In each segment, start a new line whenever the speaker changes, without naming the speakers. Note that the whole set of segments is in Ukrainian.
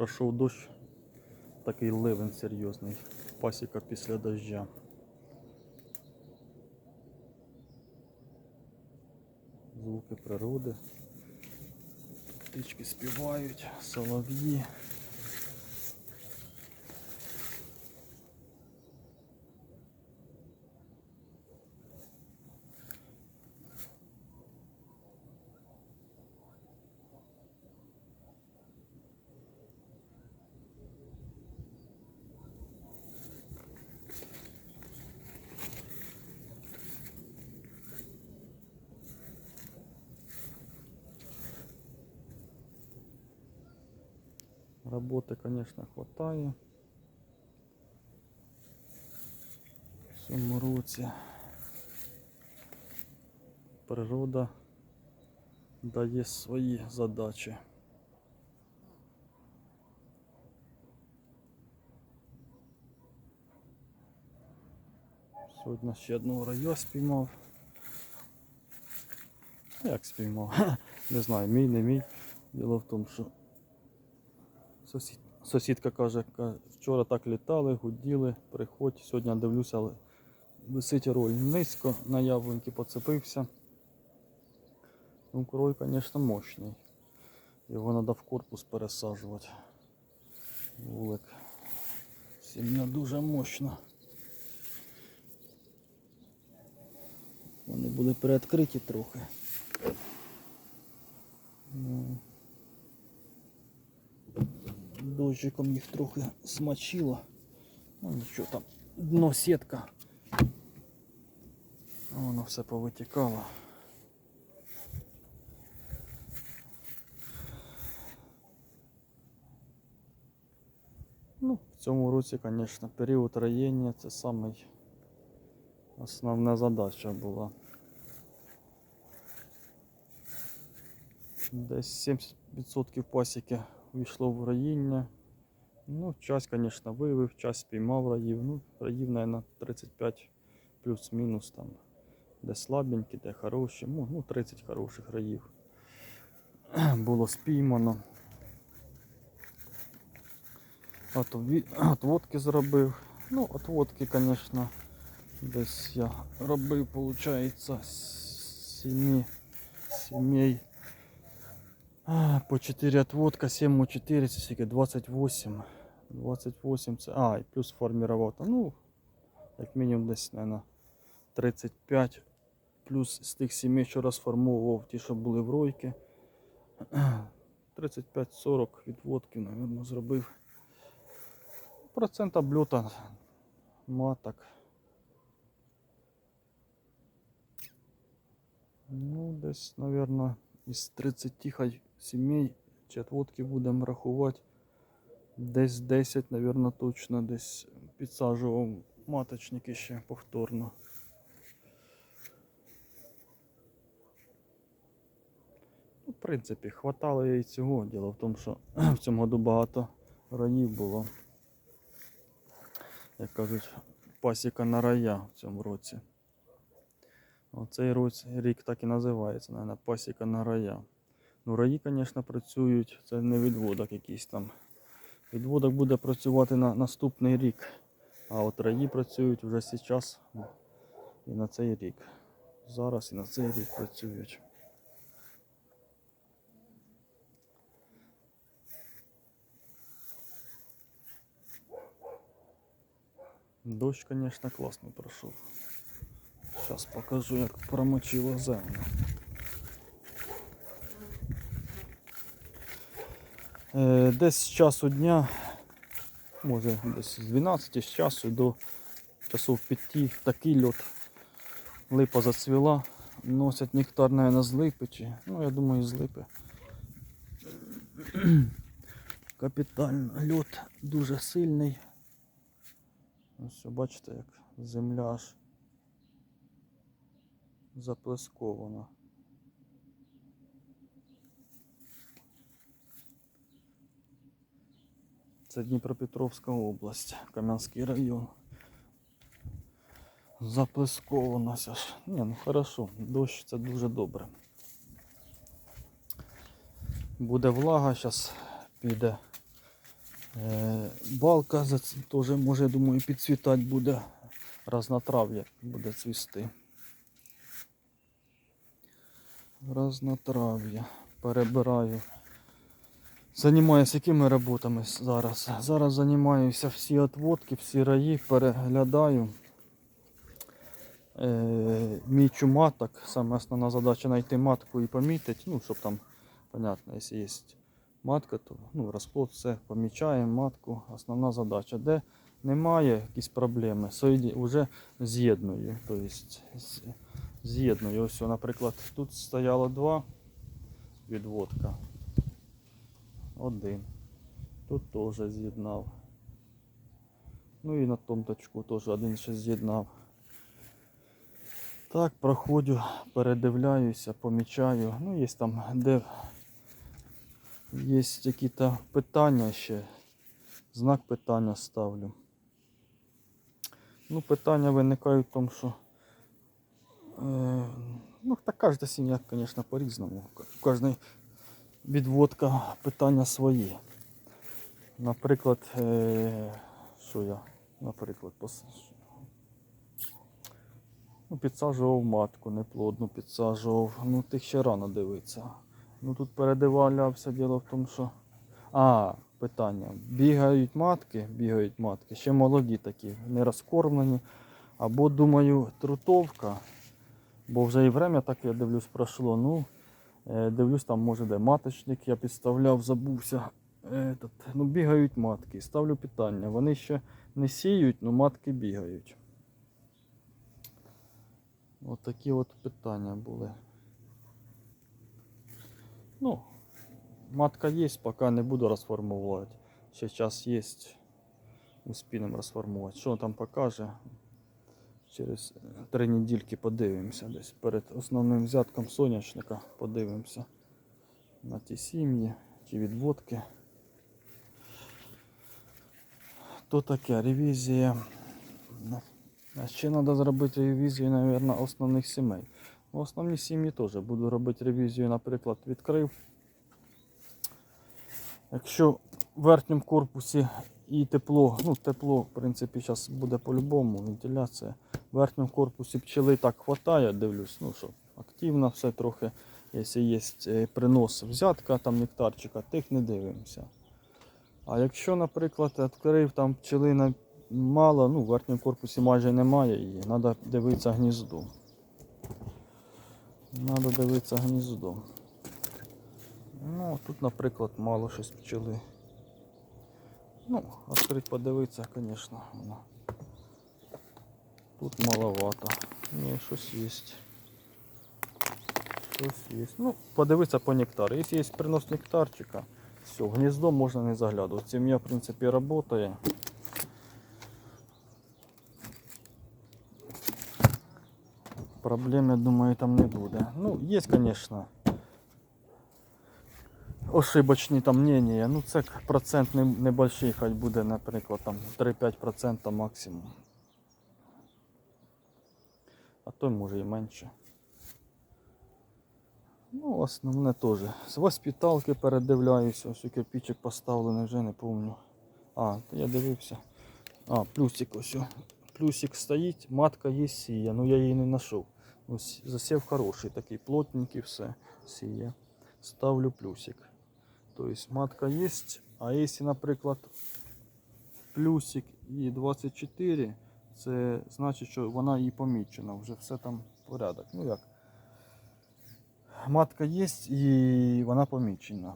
пройшов дощ, такий ливень серйозний. Пасіка після дождя. Звуки природи. Птички співають, солов'ї. Работы, конечно, хватає. В цьому році природа дає свої задачі. Сьогодні ще одного рая спіймав. Як спіймав? Не знаю, мій, не мій. Діло в тому, що Сусід, сусідка каже, ка- вчора так літали, гуділи, приходь. Сьогодні дивлюся, але висить роль низько, на яблуньки поцепився. Ну, крой, звісно, мощний. Його треба в корпус пересаджувати. Вулик. Сім'я дуже мощна. Вони були переоткриті трохи. Ну, Дощиком їх трохи смочило. Ну нічого там, дно сітка. Воно все повитікало. Ну, в цьому році, звісно, період роєння це самий основна задача була. Десь 70% пасіки війшло в роїння. Ну, час, звісно, виявив, час спіймав раїв. Ну, раїв, мабуть, 35 плюс-мінус там. Де слабенькі, де хороші. Ну, ну 30 хороших раїв. Було спіймано. От, отводки зробив. Ну, отводки, звісно, десь я робив, виходить, сімі сімей. По 4 отводка, 7 у 4, це скільки 28. 28 це. А, і плюс формірував. Ну, як мінімум десь, мабуть, 35. Плюс з тих 7, що розформовував, ті, що були в ройки. 35-40 відводків, мабуть, зробив. Процент обльота маток. Ну, десь, мабуть, із 30 хай сімей чи отводки будемо рахувати. Десь 10, мабуть, точно десь підсаджував маточники ще повторно. Ну, в принципі, хватало і цього. Діло в тому, що в цьому году багато раїв було. Як кажуть, пасіка на рая в цьому році. Оцей рік так і називається, наверное, пасіка на рая. Ну, раї, звісно, працюють, це не відводок якийсь там. Відводок буде працювати на наступний рік. А от раї працюють вже зараз і на цей рік. Зараз і на цей рік працюють. Дощ, звісно, класно пройшов. Зараз покажу, як промочило землю. Десь з часу дня, може десь з 12 з часу до часов 5 такий льот. Липа зацвіла, носять нектар, наверное, з липи чи. Ну, я думаю, з липи. Капітально льот дуже сильний. Ось бачите, як земля аж заплескована. Це Дніпропетровська область, Кам'янський район. Заплесковано аж. Ні, ну хорошо, дощ це дуже добре. Буде влага, зараз піде Е, балка теж може, думаю, підцвітати буде. Разнотрав'я буде цвісти. Разнотрав'я. Перебираю. Займаюся якими роботами зараз? Зараз займаюся всі отводки, всі раї, переглядаю. Е, мічу маток. Саме основна задача знайти матку і помітити. Ну, щоб там, понятно, якщо є матка, то ну, розплод все помічаємо матку. Основна задача. Де немає якісь проблеми, вже з'єдную. Тобто з'єдную. Ось, наприклад, тут стояло два відводка. Один. Тут теж з'єднав. Ну і на тому точку теж один ще з'єднав. Так, проходжу, передивляюся, помічаю. Ну, є там, де є якісь питання ще. Знак питання ставлю. Ну, питання виникають в тому, що е, ну, так кожна сім'я, звісно, по-різному. У кожної відводка питання свої. Наприклад, е, що я, наприклад, ну, підсаджував матку, неплодну підсаджував. Ну, тих ще рано дивитися. Ну тут передивлявся, діло в тому, що. А, питання. Бігають матки, бігають матки, ще молоді такі, не розкормлені. Або, думаю, трутовка. Бо вже і время так я дивлюсь пройшло. Ну, дивлюсь, там може де маточник, я підставляв, забувся. Этот, ну, бігають матки. Ставлю питання. Вони ще не сіють, але матки бігають. От такі от питання були. Ну, матка є, поки не буду розформувати. Ще час є. Успінемо розформувати. Що там покаже? Через е, три недільки подивимося десь. Перед основним взятком соняшника подивимося на ті сім'ї, ті відводки. То таке ревізія. А ще треба зробити ревізію, мабуть, основних сімей. Ну, Основні сім'ї теж буду робити ревізію, наприклад, відкрив. Якщо в верхньому корпусі і тепло, ну тепло, в принципі, зараз буде по-любому, вентиляція. В верхньому корпусі пчели так хватає, дивлюсь, ну що, активно все трохи. Якщо є е, принос взятка, там нектарчика, тих не дивимося. А якщо, наприклад, відкрив там пчелина мало, ну в верхньому корпусі майже немає її, треба дивитися гніздо. Треба дивитися гніздо. Ну, тут, наприклад, мало щось пчели. Ну, відкрити подивитися, звісно, воно. Тут маловато. Ні, щось є. Щось є. Ну, подивитися по нектару. Якщо є принос нектарчика, все, в гніздо можна не заглядувати. Сім'я, в принципі, працює. Проблем, я думаю, там не буде. Ну, є, звісно, ошибочні там мнення. Ну, це процент не- небольший, хай буде, наприклад, там 3-5% максимум. А то може і менше. Ну, основне теж. З воспіталки передивляюся, ось у кирпичик поставлений, вже не пам'ятаю. А, то я дивився. А, плюсик ось. Плюсик стоїть, матка є сіє, ну я її не знайшов. Ось засів хороший, такий плотненький, все сіє. Ставлю плюсик. Тобто матка є, а якщо, наприклад, плюсик і 24, це значить, що вона і помічена, вже все там порядок. Ну як? Матка є і вона помічена.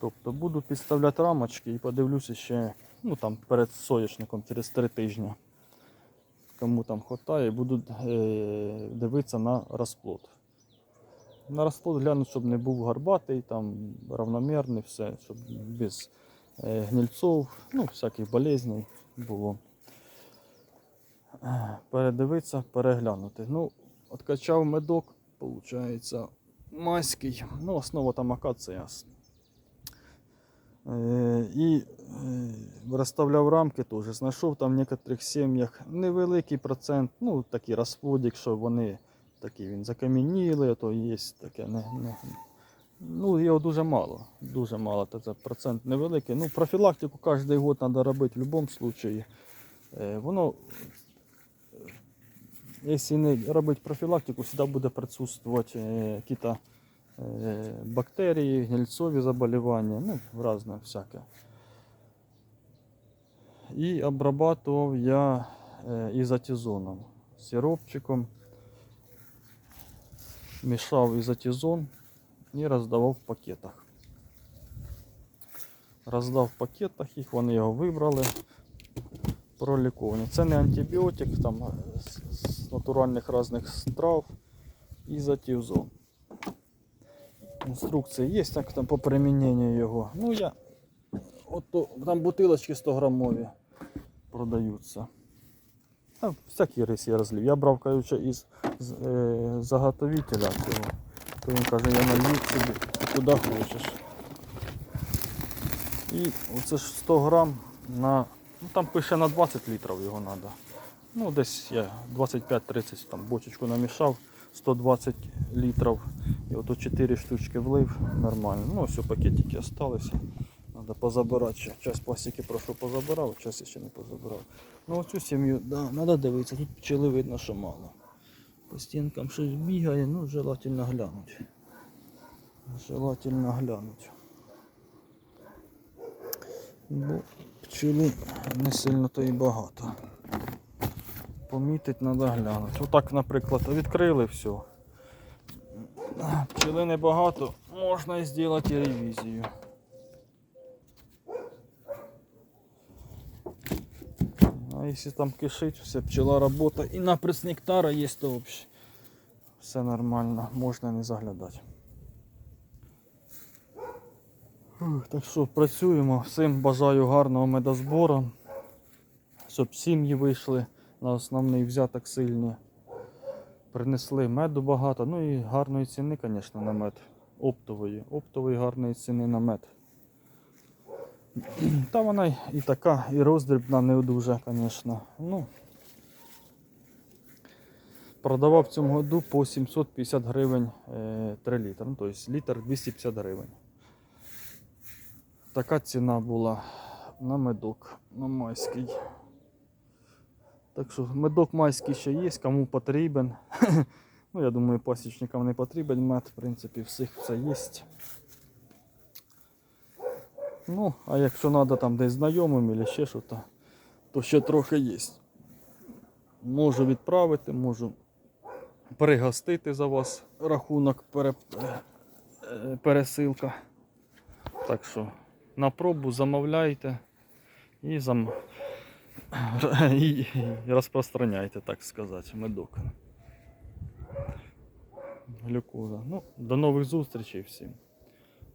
Тобто буду підставляти рамочки і подивлюся ще ну, там, перед соняшником через 3 тижні. Кому там хватає, буду е, дивитися на розплод. На розплод гляну, щоб не був гарбатий, там равномірний, все, щоб без е, гнильців, ну, всяких болезней було. Е, Передивитися, переглянути. Ну, откачав медок, виходить, майський. Ну, основа там акація. Е, І розставляв рамки теж. Знайшов там в некоторих сім'ях невеликий процент, ну такий розплодик, що вони такі він закам'яніли, а то є таке не, не, Ну, його дуже мало. Дуже мало. Це процент невеликий. Ну, профілактику кожен год треба робити в будь-якому випадку. Е, Воно, е, якщо не робити профілактику, завжди буде присутствувати е, якісь бактерії, гнильцові заболівання, ну, різне всяке. І обрабатував я ізотизоном, сиропчиком. Мішав ізотизон і роздавав в пакетах. Роздав в пакетах їх, вони його вибрали. Проліковані. Це не антибіотик, там з, натуральних різних страв. Ізотизон. Інструкція є як там по приміненню його. Ну я. Ото, там бутилочки 100 грамові продаються. А, всякі рис я розлив. Я брав короче, із з, е, заготовителя цього. То він каже, я налью собі куди хочеш. І оце ж 100 грам на. Ну там пише на 20 літрів його треба. Ну, десь я 25-30 там бочечку намішав, 120 літрів. І ото 4 штучки влив, нормально. Ну, ось пакетики залишилися. Треба позабирати ще. Час пластики прошу позабирав, час ще не позабирав. Ну оцю сім'ю, да, треба дивитися, тут пчели видно, що мало. По стінкам щось бігає, ну желательно глянути. Желательно глянути. Бо пчели не сильно то і багато. Помітить треба глянути. Отак, наприклад, відкрили все. Пчели небагато, можна і зробити ревізію. Якщо там кишить, все, пчела робота і наприс нектара є, то взагалі все нормально, можна не заглядати. Так що працюємо. Всім бажаю гарного медозбору, щоб сім'ї вийшли на основний взяток сильні. Принесли меду багато, ну і гарної ціни, звісно, на мед. Оптової. Оптової гарної ціни на мед. Та вона і така, і роздрібна не дуже, звісно. Ну, продавав цьому году по 750 гривень е, 3 літри. Ну, тобто літр 250 гривень. Така ціна була на медок, на майський. Так що медок майський ще є, кому потрібен. ну, я думаю, пасічникам не потрібен мед, в принципі, всіх все є. Ну, а якщо треба там десь знайомим або ще щось, то, ще трохи є. Можу відправити, можу пригостити за вас рахунок пере, е, пересилка. Так що на пробу замовляйте і, зам... і розпространяйте, так сказати, медок. Глюкоза. Ну, до нових зустрічей всім.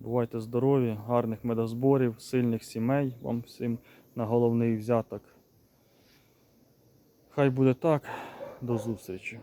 Бувайте здорові, гарних медозборів, сильних сімей вам всім на головний взяток. Хай буде так. До зустрічі.